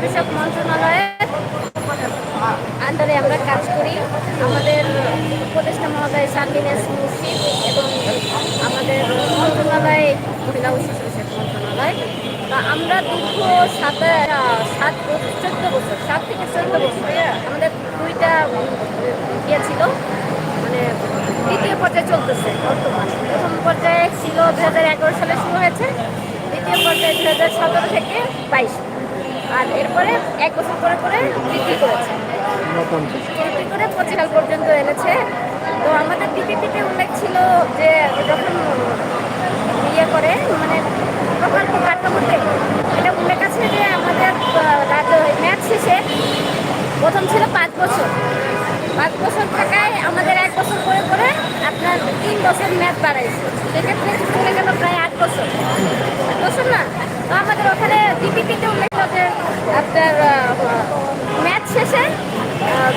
বিষয়ক মন্ত্রণালয়ের আন্ডারে আমরা কাজ করি। আমাদের উপদেষ্টা মহোদয় সাবিন এস মুর্শিদ এবং আমাদের মন্ত্রণালয়, মহিলা ও শিশু মন্ত্রণালয়। আমরা দীর্ঘ সাত সাত চোদ্দ বছর, সাত থেকে চোদ্দ বছর আমাদের দুইটা ইয়ে ছিল। মানে দ্বিতীয় পর্যায়ে চলতেছে বর্তমান। প্রথম পর্যায়ে ছিল দু হাজার এগারো সালে শুরু হয়েছে। দ্বিতীয় পর্যায়ে দু হাজার সতেরো থেকে বাইশ। আর এরপরে এক বছর করে করে বৃদ্ধি করেছে। বৃদ্ধি করে পঁচিশ সাল পর্যন্ত এনেছে। তো আমাদের ডিপিপিতে উল্লেখ ছিল যে যখন ইয়ে করে মানে প্রকল্প কাঠামোতে এটা উল্লেখ আছে যে আমাদের ম্যাচ শেষে প্রথম ছিল পাঁচ বছর। পাঁচ বছর থাকায় আমাদের এক বছর করে করে আপনার তিন বছর ম্যাথ বাড়াইছে। সেক্ষেত্রে চলে গেল প্রায় আট বছর। আট বছর না? তো আমাদের ওখানে ডিপিপিতে উল্লেখ যে আপনার ম্যাথ শেষে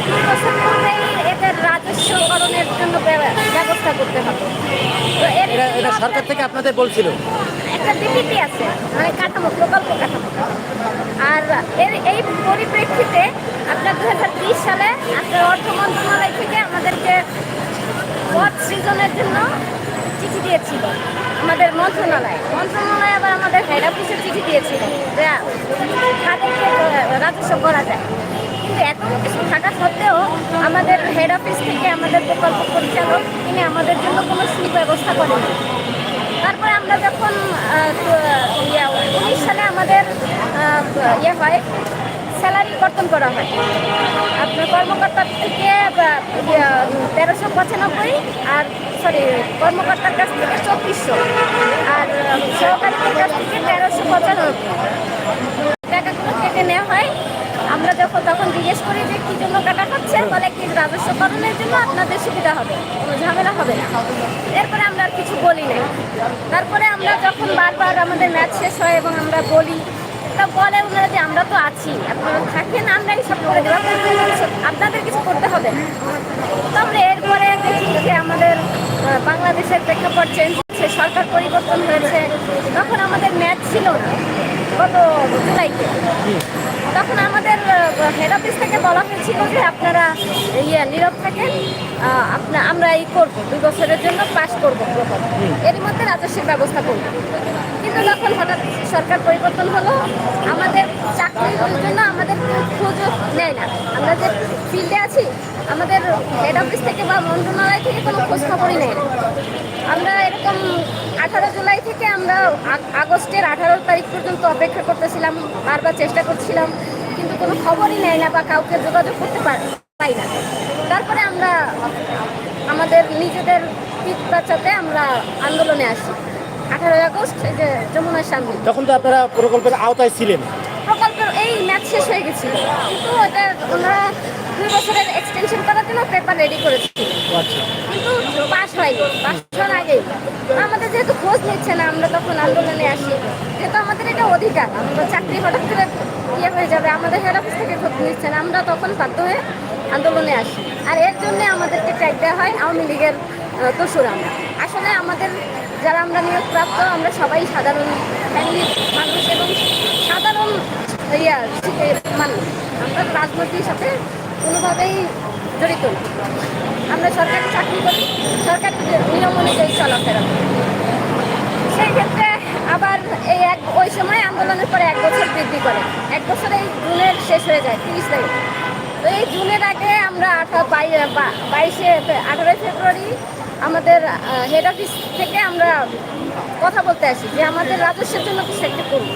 দুই বছর পরেই এদের রাজস্বকরণের জন্য ব্যবস্থা করতে হবে। তো এটা সরকার থেকে আপনাদের বলছিল। একটা ডিপিপি আছে মানে কাঠামো প্রকল্প কাঠামো। আর এর এই পরিপ্রেক্ষিতে আপনার দু হাজার বিশ সালে আপনার অর্থ মন্ত্রণালয় থেকে আমাদেরকে পদ সৃজনের জন্য চিঠি দিয়েছিল। আমাদের মন্ত্রণালয়। মন্ত্রণালয় আবার আমাদের হেড অফিসে চিঠি দিয়েছিল যে তাদেরকে রাজস্ব করা যায়? কিন্তু এত কিছু থাকা সত্ত্বেও আমাদের হেড অফিস থেকে আমাদের প্রকল্প পরিচালক, তিনি আমাদের জন্য কোনো সুব্যবস্থা করেনি তারপরে আমরা যখন উনিশ সালে আমাদের ইয়ে হয়, স্যালারি কর্তন করা হয়। আপনার কর্মকর্তার থেকে তেরোশো পঁচানব্বই আর সরি, কর্মকর্তার কাছ থেকে চব্বিশশো, আর সহকারীদের কাছ থেকে তেরোশো পঁচানব্বই। টাকাগুলো কেটে নেওয়া হয়। আমরা যখন তখন জিজ্ঞেস করি যে কি জন্য কাটা হচ্ছে, বলে কি রাজস্বকরণের জন্য আপনাদের সুবিধা হবে, কোনো ঝামেলা হবে না। এরপরে আমরা আর কিছু বলি নাই। তারপরে আমরা যখন বারবার আমাদের ম্যাচ শেষ হয় এবং আমরা বলি তা বলে ওনারা যে আমরা তো আছি, আপনারা থাকেন, আমরাই সব করে দেবো আপনাদের কিছু- করতে হবে তো আমরা এরপরে দেখি যে আমাদের বাংলাদেশের প্রেক্ষাপট চেঞ্জ হচ্ছে, সরকার পরিবর্তন হয়েছে। তখন আমাদের ম্যাচ ছিল না, গত জুলাইতে। তখন আমাদের হেড অফিস থেকে বলা হয়েছিল যে আপনারা ইয়ে নীরব থাকেন। আপনা আমরা এই করব দুই বছরের জন্য পাস করব প্রকল্প এর মধ্যে রাজস্বের ব্যবস্থা করব। কিন্তু যখন হঠাৎ সরকার পরিবর্তন হলো আমাদের চাকরির জন্য আমাদের খোঁজও নেয় না। আমরা যে ফিল্ডে আছি আমাদের হেড অফিস থেকে বা মন্ত্রণালয় থেকে কোনো খোঁজ খবরই নেয় না। আমরা এরকম আঠারো জুলাই থেকে আমরা আগস্টের আঠারো তারিখ পর্যন্ত অপেক্ষা করতেছিলাম বারবার চেষ্টা করছিলাম। কিন্তু কোনো খবরই নেয় না বা কাউকে যোগাযোগ করতে পার- পাই না। তারপরে আমরা আমাদের নিজেদের পিঠ বাঁচাতে আমরা আন্দোলনে আসি। আঠারোই আগস্ট এই যে যমুনার সামনে। তখন তো আপনারা প্রকল্পের আওতায় ছিলেন। প্রকল্পের এই ম্যাচ শেষ হয়ে গেছিল। কিন্তু এটা ওনারা দুই বছরের এক্সটেনশন করার জন্য পেপার রেডি করেছিল আচ্ছা। কিন্তু পাস হয়নি পাস হওয়ার আগেই। আমাদের যেহেতু খোঁজ নিচ্ছে না আমরা তখন আন্দোলনে আসি। যেহেতু আমাদের এটা অধিকার আমরা চাকরি হঠাৎ করে ইয়ে হয়ে যাবে আমাদের হেড অফিস থেকে খোঁজ নিচ্ছে না আমরা তখন বাধ্য হয়ে আন্দোলনে আসি। আর এর জন্য আমাদেরকে ট্যাগ দেওয়া হয় আওয়ামী লীগের দোসর আমরা আসলে আমাদের যারা আমরা নিয়োগপ্রাপ্ত আমরা সবাই সাধারণ ফ্যামিলির মানুষ এবং সাধারণ ইয়া মানুষ। আমরা রাজনীতির সাথে কোনোভাবেই জড়িত আমরা সরকারি চাকরি করি সরকারি নিয়ম অনুযায়ী চলাফেরা। সেই ক্ষেত্রে আবার এই এক, ওই সময় আন্দোলনের পরে এক বছর বৃদ্ধি করে। এক বছর এই জুনের শেষ হয়ে যায়, তিরিশ তারিখ। তো এই জুনের আগে আমরা আঠারো বাইশে আঠারোই ফেব্রুয়ারি আমাদের হেড অফিস থেকে আমরা কথা বলতে আসি যে আমাদের রাজস্বের জন্য কিছু একটা করব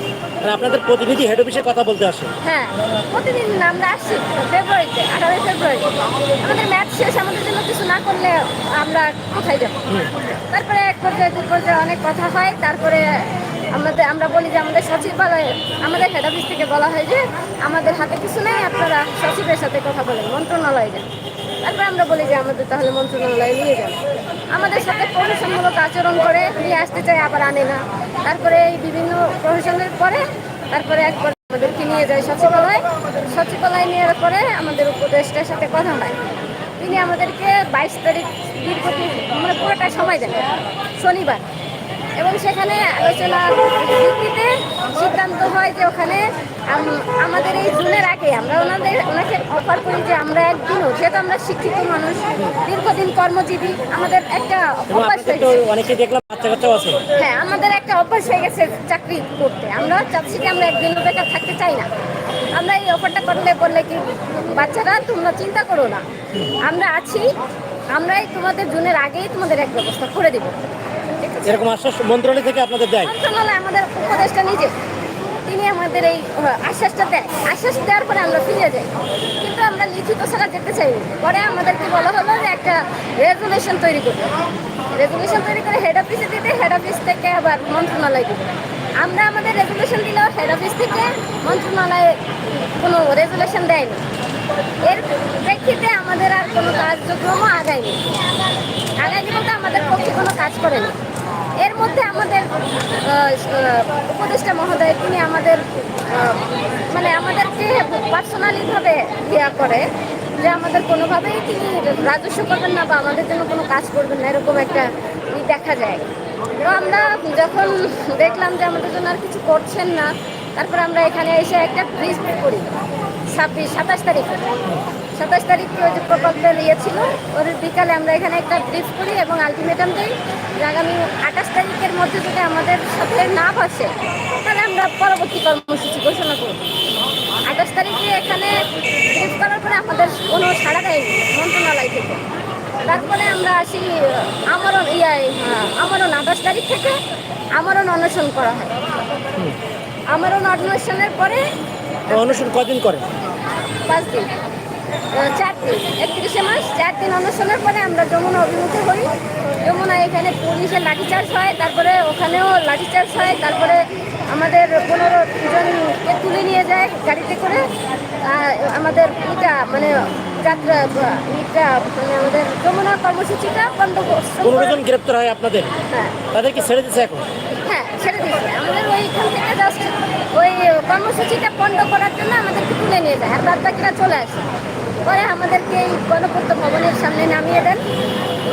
আর আপনাদের প্রতিনিধি হেড অফিসে কথা বলতে আসে। হ্যাঁ প্রতিদিন আমরা আসছি ফেব্রুয়ারিতে আঠারোই ফেব্রুয়ারি আমাদের ম্যাচ শেষ আমাদের জন্য কিছু না করলে আমরা কোথায় যাব? তারপরে এক পর্যায়ে দু পর্যায়ে অনেক কথা হয়। তারপরে আমাদের আমরা বলি যে আমাদের সচিবালয়ে আমাদের হেড অফিস থেকে বলা হয় যে আমাদের হাতে কিছু নেই আপনারা সচিবের সাথে কথা বলেন মন্ত্রণালয়ে যান। তারপরে আমরা বলি যে আমাদের তাহলে মন্ত্রণালয়ে নিয়ে যান। আমাদের সাথে প্রশাসনমূলক আচরণ করে, নিয়ে আসতে চাই আবার আনে না। তারপরে এই বিভিন্ন প্রশাসনের পরে, তারপরে একবার আমাদেরকে নিয়ে যায় সচিবালয়। সচিবালয় নেওয়ার পরে আমাদের উপদেষ্টার সাথে কথা হয়। তিনি আমাদেরকে বাইশ তারিখ দীর্ঘ মানে পুরোটা সময় দেন, শনিবার। এবং সেখানে আলোচনার ভিত্তিতে সিদ্ধান্ত হয় যে ওখানে আমাদের এই জুনের আগে আমরা ওনাদের ওনাকে অফার করি যে আমরা একদিনও যেহেতু আমরা শিক্ষিত মানুষ দীর্ঘদিন কর্মজীবী আমাদের একটা অভ্যাস হয়ে। অনেকে দেখলাম বাচ্চা কাচ্চাও আছে। হ্যাঁ আমাদের একটা অভ্যাস হয়ে গেছে চাকরি করতে। আমরা চাচ্ছি কি আমরা একদিনও বেকার থাকতে চাই না। আমরা এই অফারটা করলে বললে কি বাচ্চারা তোমরা চিন্তা করো না। আমরা আছি আমরাই তোমাদের জুনের আগেই তোমাদের এক ব্যবস্থা করে দেবো। এরকম আশ্বাস মন্ত্রণালয় থেকে আপনাদের দেয়? মন্ত্রণালয় আমাদের উপদেশটা নিজে। তিনি আমাদের এই আশ্বাসটা দেয় আশ্বাস দেওয়ার পরে আমরা ফিরে যাই। কিন্তু আমরা লিখিত ছাড়া যেতে চাই। পরে আমাদেরকে বলা হলো যে একটা রেজুলেশন তৈরি করতে। রেজুলেশন তৈরি করে হেড অফিসে দিতে হেড অফিস থেকে আবার মন্ত্রণালয় দিতে আমরা আমাদের রেজুলেশন দিলেও হেড অফিস থেকে মন্ত্রণালয়ে কোনো রেজুলেশন দেয়নি। এর প্রেক্ষিতে আমাদের আর কোনো কার্যক্রমও আগায়নি। আগায়নি বলতে আমাদের পক্ষে কোনো কাজ করেনি। এর মধ্যে আমাদের উপদেষ্টা মহোদয়, তিনি আমাদের মানে আমাদেরকে পার্সোনালিভাবে ইয়া করে যে আমাদের কোনোভাবেই তিনি রাজস্ব করবেন না বা আমাদের জন্য কোনো কাজ করবেন না, এরকম একটা দেখা যায়। তো আমরা যখন দেখলাম যে আমাদের জন্য আর কিছু করছেন না, তারপর আমরা এখানে এসে একটা ব্রিজ করি, ছাব্বিশ, সাতাশ তারিখে। সাতাশ তারিখ ওই যে প্রকল্পের ইয়ে ছিল ওর বিকালে আমরা এখানে একটা ব্রিফ করি এবং আলটিমেটাম দিই যে আগামী আঠাশ তারিখের মধ্যে যদি আমাদের সাথে না বসে তাহলে আমরা পরবর্তী কর্মসূচি ঘোষণা করব। আঠাশ তারিখে এখানে ব্রিফ করার পরে আমাদের কোনো সাড়া দেয়নি মন্ত্রণালয় থেকে। তারপরে আমরা আসি আমরণ ইয়া আমরণ আঠাশ তারিখ থেকে আমরণ অন্বেষণ করা হয়। আমরণ অন্বেষণের পরে অনুসরণ কদিন করে? পাঁচ দিন। চার দিন একত্রিশে মাস চার দিন অনশনের পরে আমরা যমুনা অভিমুখে হই। যমুনা এখানে পুলিশের লাঠিচার্জ হয় তারপরে ওখানেও লাঠিচার্জ হয় তারপরে আমাদের পনেরো জনকে তুলে নিয়ে যায় গাড়িতে করে। আমাদের ইটা মানে যাত্রা ইটা মানে আমাদের যমুনা কর্মসূচিটা বন্ধ করছে পনেরো জন গ্রেপ্তার হয় আপনাদের? হ্যাঁ। তাদের কি ছেড়ে দিচ্ছে এখন? হ্যাঁ ছেড়ে দিয়েছে আমাদের ওইখান থেকে জাস্ট ওই কর্মসূচিটা বন্ধ করার জন্য আমাদেরকে তুলে নিয়ে যায় আর বাদ বাকিরা চলে আসে। পরে আমাদেরকে এই গণপূর্ত ভবনের সামনে নামিয়ে দেন।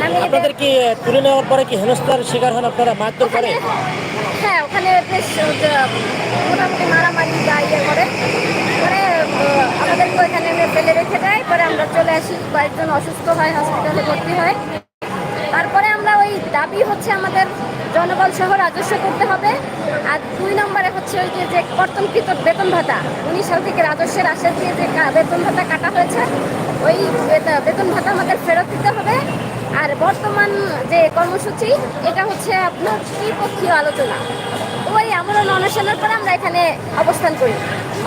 নামিয়ে আপনাদের কি তুলে নেওয়ার পরে কি হেনস্থার শিকার হন আপনারা মারধর করে? হ্যাঁ ওখানে বেশ মোটামুটি মারামারি বা ইয়ে করে। পরে আমাদেরকে ওইখানে এনে ফেলে রেখে দেয়। পরে আমরা চলে আসি কয়েকজন অসুস্থ হয় হসপিটালে ভর্তি হয়। তারপরে আমরা ওই দাবি হচ্ছে আমাদের জনবল সহ রাজস্ব করতে হবে। আর দুই নম্বরে হচ্ছে ওই যে কর্তনকৃত বেতন ভাতা উনিশ সাল থেকে রাজস্বের আশা দিয়ে যে বেতন ভাতা কাটা হয়েছে, ওই বেত- বেতন ভাতা আমাদের ফেরত দিতে হবে। আর বর্তমান যে কর্মসূচি, এটা হচ্ছে আপনার ত্রিপক্ষীয় আলোচনা। ওই আমরা অনশনের পরে আমরা এখানে অবস্থান করি।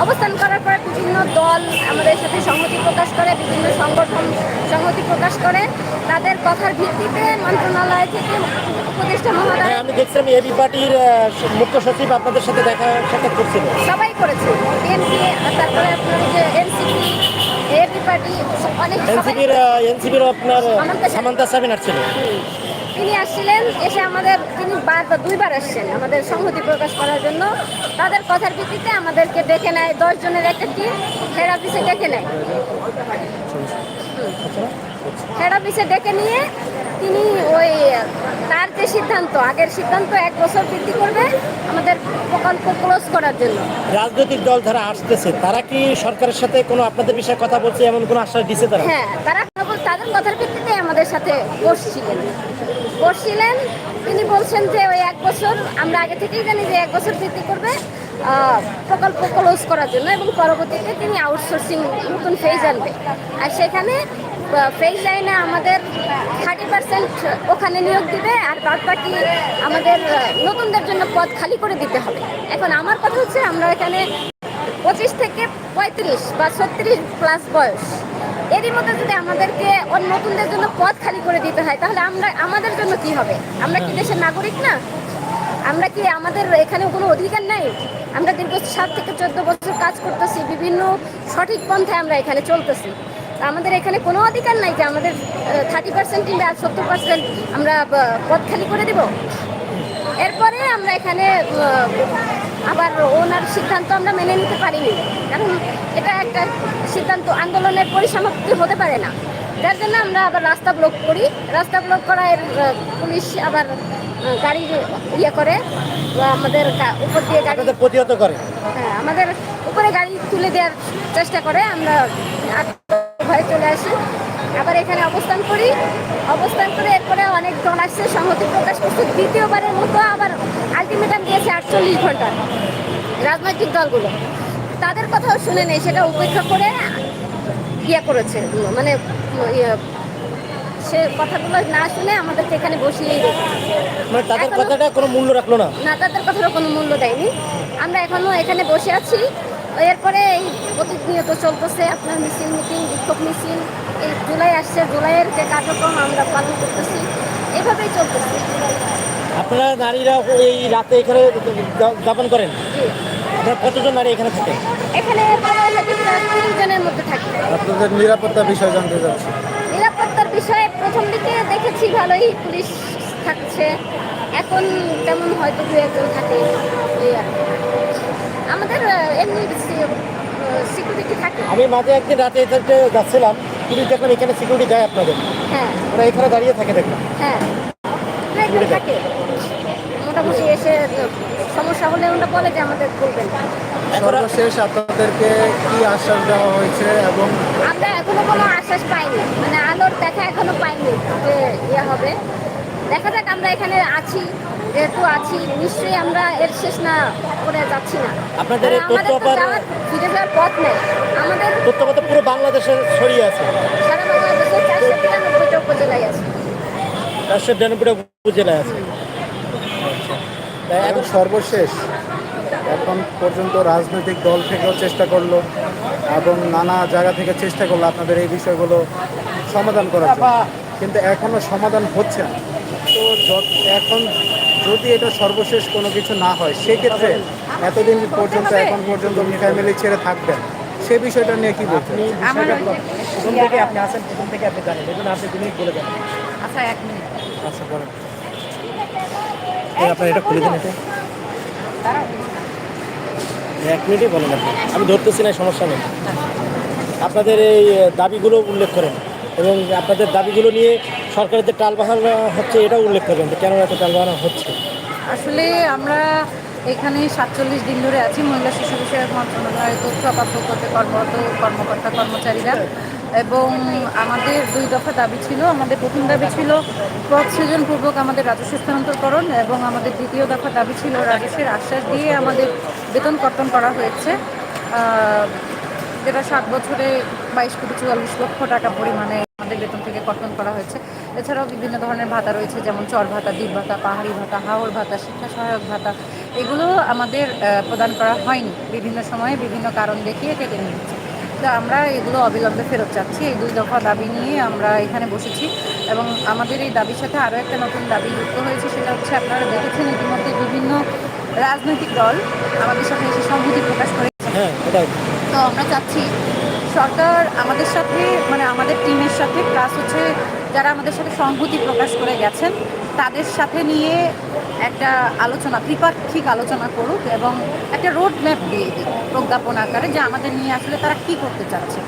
অবস্থান করার পরে বিভিন্ন দল আমাদের সাথে সংহতি প্রকাশ করে বিভিন্ন সংগঠন সংহতি প্রকাশ করে। তাদের কথার ভিত্তিতে মন্ত্রণালয় থেকে উপদেষ্টা মহোদয় হ্যাঁ আমি দেখছিলাম এবি পার্টির মুখ্য সচিব আপনাদের সাথে দেখা সাক্ষাৎ করছিল। সবাই করেছে। বিএনপি তারপরে আপনার যে এনসিপি এপি পার্টি অনেক সবাই এনসিপির এনসিপির আপনার সামান্তা সাবিনা। সামান্তা সাবিন আসছিল তিনি আসছিলেন এসে আমাদের তিনি বারবার দুইবার আসছেন আমাদের সংহতি প্রকাশ করার জন্য। তাদের কথার ভিত্তিতে আমাদেরকে ডেকে নেয় দশ জনের একটা টিম হেড অফিসে ডেকে নেয়। হেড অফিসে ডেকে নিয়ে তিনি ওই তার যে সিদ্ধান্ত আগের সিদ্ধান্ত এক বছর বৃদ্ধি করবে আমাদের প্রকল্প ক্লোজ করার জন্য। রাজনৈতিক দল যারা আসতেছে তারা কি সরকারের সাথে কোনো আপনাদের বিষয়ে কথা বলছে এমন কোনো আশ্বাস দিছে তারা? হ্যাঁ তারা তাদের কথার ভিত্তিতে আমাদের সাথে বসছিলেন। বসছিলেন, তিনি বলছেন যে ওই এক বছর, আমরা আগে থেকেই জানি যে এক বছর বৃদ্ধি করবে প্রকল্প ক্লোজ করার জন্য এবং পরবর্তীতে তিনি আউটসোর্সিং নতুন ফেজ আনবে। আর সেখানে ফেজ লাইনে আমাদের থার্টি পার্সেন্ট ওখানে নিয়োগ দিবে আর বাদ বাকি আমাদের নতুনদের জন্য পদ খালি করে দিতে হবে। এখন আমার কথা হচ্ছে আমরা এখানে পঁচিশ থেকে পঁয়ত্রিশ বা ছত্রিশ প্লাস বয়স। এরই মধ্যে যদি আমাদেরকে ওর নতুনদের জন্য পথ খালি করে দিতে হয় তাহলে আমরা আমাদের জন্য কি হবে? আমরা কি দেশের নাগরিক না? আমরা কি আমাদের এখানে কোনো অধিকার নাই? আমরা দীর্ঘ সাত থেকে চোদ্দ বছর কাজ করতেছি বিভিন্ন সঠিক পন্থায় আমরা এখানে চলতেছি। আমাদের এখানে কোনো অধিকার নাই যে আমাদের থার্টি পার্সেন্ট কিংবা সত্তর পার্সেন্ট আমরা পথ খালি করে দিব? এরপরে আমরা এখানে আবার ওনার সিদ্ধান্ত আমরা মেনে নিতে পারিনি। কারণ এটা একটা সিদ্ধান্ত আন্দোলনের পরিসমাপ্তি হতে পারে না। যার জন্য আমরা আবার রাস্তা ব্লক করি। রাস্তা ব্লক করায় পুলিশ আবার গাড়ি ইয়ে করে আমাদের উপর দিয়ে গাড়ি প্রতিহত করে। হ্যাঁ আমাদের উপরে গাড়ি তুলে দেওয়ার চেষ্টা করে। আমরা ভয়ে চলে আসি। আবার এখানে অবস্থান করি। অবস্থান করে এরপরে অনেক দল আসছে সংহতি প্রকাশ করছে। দ্বিতীয়বারের মতো আবার আলটিমেটাম দিয়েছে আটচল্লিশ ঘণ্টা রাজনৈতিক দলগুলো। তাদের কথাও শুনে নেই সেটা উপেক্ষা করে ইয়ে করেছে। মানে ইয়ে, সে কথাগুলো না শুনে আমাদেরকে এখানে রেখেছে মানে তাদের কথাটা কোনো মূল্য রাখল না? না তাদের কথারও কোনো মূল্য দেয়নি। আমরা এখনও এখানে বসে আছি। এরপরে এই প্রতিনিয়ত চলতেছে আপনার মিছিল মিটিং বিক্ষোভ মিছিল। এই জুলাই আসছে জুলাইয়ের যে কার্যক্রম আমরা পালন করতেছি এভাবেই চলতেছে। আপনারা নারীরা এই রাতে এখানে যাপন করেন। আপনারা কতজন নারী এখানে থাকেন? জনের মধ্যে থাকি। আপনাদের নিরাপত্তা বিষয় জানতে চাচ্ছি। নিরাপত্তার বিষয়ে প্রথম দিকে দেখেছি ভালোই পুলিশ থাকছে। এখন তেমন হয়তো দু একজন থাকে। আমাদের এমনি সিকিউরিটি থাকে। আমি মাঝে একদিন রাতে এখানে যাচ্ছিলাম পুলিশ দেখলাম এখানে সিকিউরিটি দেয় আপনাদের। হ্যাঁ। ওরা এখানে দাঁড়িয়ে থাকে দেখলাম। হ্যাঁ একজন থাকে মোটামুটি এসে সমস্যা হলে ওরা বলে যে আমাদের বলবেন সর্বশেষ আপনাদেরকে কি আশ্বাস দেওয়া হয়েছে এবং আমরা এখনও কোনো আশ্বাস পাইনি। মানে আলোর দেখা এখনও পাইনি যে ইয়ে হবে। দেখা যাক আমরা এখানে আছি যেহেতু আছি নিশ্চয়ই আমরা এর শেষ না করে যাচ্ছি না। আপনাদের তো তথ্য আবার- ফিরে যাওয়ার পথ নেই। আমাদের তথ্য মতো পুরো বাংলাদেশে ছড়িয়ে আছে। সারা বাংলাদেশে চারশো তিরানব্বইটা উপজেলায় আছে। চারশো বিরানব্বইটা উপজেলায় আছে। এখন সর্বশেষ এখন পর্যন্ত রাজনৈতিক দল থেকেও চেষ্টা করল এবং নানা জায়গা থেকে চেষ্টা করল আপনাদের এই বিষয়গুলো সমাধান করার জন্য। কিন্তু এখনও সমাধান হচ্ছে না। তো এখন যদি এটা সর্বশেষ কোনো কিছু না হয় সেক্ষেত্রে এতদিন পর্যন্ত এখন পর্যন্ত উনি ফ্যামিলি ছেড়ে থাকবেন। সে বিষয়টা নিয়ে কি বলছেন? প্রথম থেকে আপনি আছেন প্রথম থেকে আপনি জানেন আপনি দু বলে দেন আচ্ছা এক মিনিট। আচ্ছা বলেন। এই আপনার এটা খুলে দিন এটা। এক মিনিটই বলেন আপনি। আমি ধরতেছি না, সমস্যা নেই। আপনাদের এই দাবিগুলো উল্লেখ করেন। এবং আপনাদের দাবিগুলো নিয়ে সরকারের যে টাল বাহানা হচ্ছে, এটাও উল্লেখ করবেন যে কেন এত টাল বাহানা হচ্ছে। আসলে আমরা এখানে সাতচল্লিশ দিন ধরে আছি, মহিলা শিশু বিষয়ক মন্ত্রণালয়ের তথ্য করতে কর্মরত কর্মকর্তা কর্মচারীরা। এবং আমাদের দুই দফা দাবি ছিল, আমাদের প্রথম দাবি ছিল পথ সৃজনপূর্বক আমাদের রাজস্ব স্থানান্তরকরণ এবং আমাদের দ্বিতীয় দফা দাবি ছিল রাজস্বের আশ্বাস দিয়ে আমাদের বেতন কর্তন করা হয়েছে। যেটা সাত বছরে বাইশ কোটি চুয়াল্লিশ লক্ষ টাকা পরিমাণে আমাদের বেতন থেকে কর্তন করা হয়েছে। এছাড়াও বিভিন্ন ধরনের ভাতা রয়েছে, যেমন চর ভাতা, দ্বীপ ভাতা, পাহাড়ি ভাতা হাওড় ভাতা, শিক্ষা সহায়ক ভাতা। এগুলো আমাদের প্রদান করা হয়নি। বিভিন্ন সময়ে বিভিন্ন কারণ দেখিয়ে কেটে নিয়েছে। আমরা এগুলো অবিলম্বে ফেরত চাচ্ছি এই দুই দফা দাবি নিয়ে আমরা এখানে বসেছি এবং আমাদের এই দাবির সাথে আরও একটা নতুন দাবি যুক্ত হয়েছে সেটা হচ্ছে আপনারা দেখেছেন ইতিমধ্যে বিভিন্ন রাজনৈতিক দল আমাদের সাথে এসে সংহতি প্রকাশ করে হ্যাঁ তো আমরা চাচ্ছি সরকার আমাদের সাথে মানে আমাদের টিমের সাথে প্লাস হচ্ছে যারা আমাদের সাথে সংহতি প্রকাশ করে গেছেন তাদের সাথে নিয়ে একটা আলোচনা ত্রিপাক্ষিক আলোচনা করুক এবং একটা রোড ম্যাপ দিয়ে দিক প্রজ্ঞাপন আকারে যে আমাদের নিয়ে আসলে তারা কি করতে চাচ্ছে।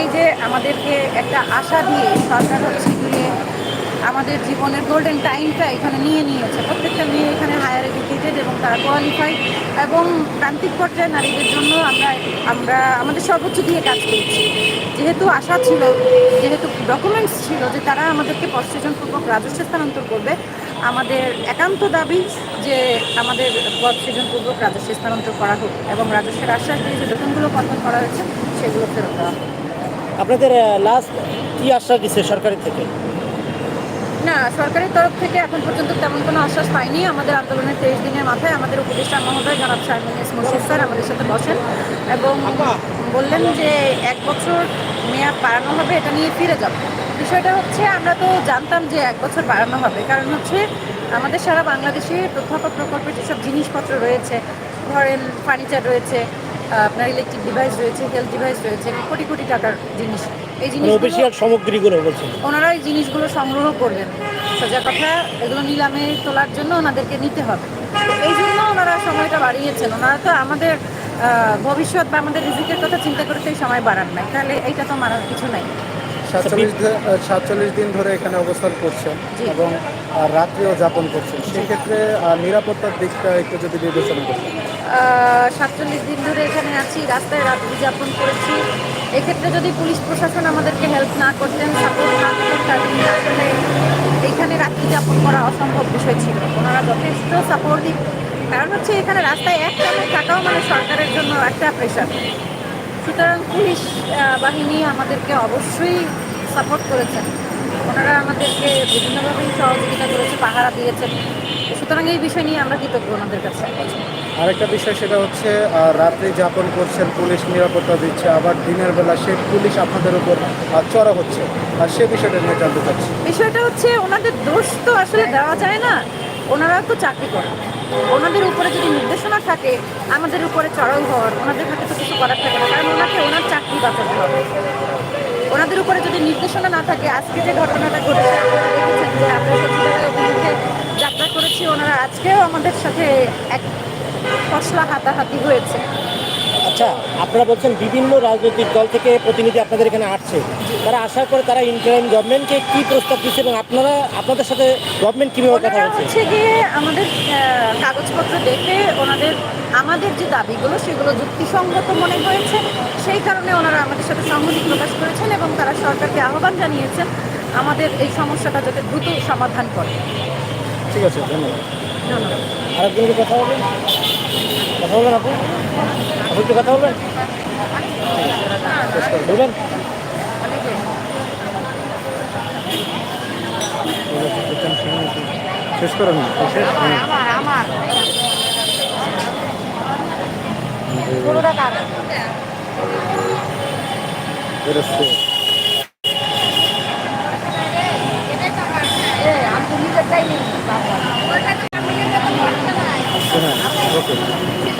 এই যে আমাদেরকে একটা আশা দিয়ে সরকার হচ্ছে গিয়ে আমাদের জীবনের গোল্ডেন টাইমটা এখানে নিয়ে নিয়েছে। প্রত্যেকটা মেয়ে এখানে হায়ার এডুকেটেড এবং তারা কোয়ালিফাইড এবং প্রান্তিক পর্যায়ে নারীদের জন্য আমরা আমরা, আমাদের সর্বোচ্চ দিয়ে কাজ করছি। যেহেতু আশা ছিল, যেহেতু ডকুমেন্টস ছিল যে তারা আমাদেরকে পশ্চিমপূর্বক রাজস্ব স্থানান্তর করবে, আমাদের একান্ত দাবি যে আমাদের পদ রাজস্ব স্থানান্তর করা হোক এবং রাজস্বের আশ্বাস দিয়ে যে বেতনগুলো কর্তন করা হয়েছে, সেগুলো ফেরত দেওয়া হোক। আপনাদের লাস্ট কি আশ্বাস দিচ্ছে সরকারের থেকে? না, সরকারের তরফ থেকে এখন পর্যন্ত তেমন কোনো আশ্বাস পাইনি। আমাদের আন্দোলনের তেইশ দিনের মাথায় আমাদের উপদেষ্টা মহোদয় জনাব শারমিন মুর্শিদ স্যার আমাদের সাথে বসেন এবং বললেন যে এক বছর মেয়াদ বাড়ানো হবে, এটা নিয়ে ফিরে যাব। বিষয়টা হচ্ছে, আমরা তো জানতাম যে এক বছর বাড়ানো হবে। কারণ হচ্ছে, আমাদের সারা বাংলাদেশে প্রত্যক্ষ প্রকল্পের যেসব জিনিসপত্র রয়েছে, ধরেন ফার্নিচার রয়েছে আপনার ইলেকট্রিক ডিভাইস রয়েছে হেলথ ডিভাইস রয়েছে, কোটি কোটি টাকার জিনিস। এই মানে জিনিসগুলো অফিসিয়াল সামগ্রীগুলো বলছেন। ওনারা এই জিনিসগুলো সংগ্রহ করবেন। সোজা কথা এগুলো নিলামে তোলার জন্য ওনাদেরকে নিতে হবে। এই জন্য ওনারা সময়টা বাড়িয়েছেন। ওনারা তো আমাদের ভবিষ্যৎ বা আমাদের রিজিকের কথা চিন্তা করে তো এই সময় বাড়ান নাই। তাহলে এইটা তো মারার কিছু নাই। সাতচল্লিশ সাতচল্লিশ দিন ধরে এখানে অবস্থান করছেন এবং রাত্রিও যাপন করছেন। সেক্ষেত্রে নিরাপত্তার দিকটা একটু যদি বিবেচনা করতেন। সাতচল্লিশ দিন ধরে এখানে আছি, রাস্তায় রাত্রি যাপন করেছি। এক্ষেত্রে যদি পুলিশ প্রশাসন আমাদেরকে হেল্প না করতেন সাপোর্ট না আসলে এখানে রাত্রি যাপন করা অসম্ভব বিষয় ছিল। ওনারা যথেষ্ট সাপোর্ট দিক কারণ হচ্ছে এখানে রাস্তায় এক টানে থাকাও মানে সরকারের জন্য একটা প্রেশার সুতরাং পুলিশ বাহিনী আমাদেরকে অবশ্যই সাপোর্ট করেছেন। ওনারা আমাদেরকে বিভিন্নভাবেই সহযোগিতা করেছে, পাহারা দিয়েছেন। সুতরাং এই বিষয় নিয়ে আমরা কৃতজ্ঞ ওনাদের কাছে। আরেকটা বিষয় সেটা হচ্ছে রাত্রি যাপন করছেন, পুলিশ নিরাপত্তা দিচ্ছে, আবার দিনের বেলা সে পুলিশ আপনাদের উপর চড়া হচ্ছে। আর সে বিষয়টা নিয়ে জানতে চাচ্ছি। বিষয়টা হচ্ছে, ওনাদের দোষ তো আসলে দেওয়া যায় না। ওনারা তো চাকরি করে ওনাদের উপরে যদি নির্দেশনা থাকে, আমাদের উপরে চড়াই হওয়ার, ওনাদের হাতে তো কিছু করার থাকে না, কারণ ওনাকে ওনার চাকরি বাঁচাতে হবে। ওনাদের উপরে যদি নির্দেশনা না থাকে, আজকে যে ঘটনাটা ঘটেছে আপনারা যাত্রা করেছি, ওনারা আজকেও আমাদের সাথে এক ফসলা হাতাহাতি হয়েছে। আচ্ছা আপনারা বলছেন বিভিন্ন রাজনৈতিক দল থেকে প্রতিনিধি আপনাদের এখানে আসছে। তারা আসার পরে তারা ইন্টারিম গভর্নমেন্টকে কি প্রস্তাব দিচ্ছে এবং আপনারা আপনাদের সাথে গভর্নমেন্ট কীভাবে কথা বলছে? হচ্ছে গিয়ে আমাদের কাগজপত্র দেখে ওনাদের আমাদের যে দাবিগুলো সেগুলো যুক্তিসঙ্গত মনে হয়েছে। সেই কারণে ওনারা আমাদের সাথে সংহতি প্রকাশ করেছেন এবং তারা সরকারকে আহ্বান জানিয়েছেন আমাদের এই সমস্যাটা যাতে দ্রুত সমাধান করে। ঠিক আছে ধন্যবাদ। ধন্যবাদ। আর একজন কথা বলবেন কথা বলবেন আপনি? আপনি একটু কথা বলবেন? বলবেন? শেষ করেন। না শেষ বেরোচ্ছে।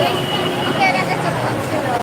হ্যাঁ ওকে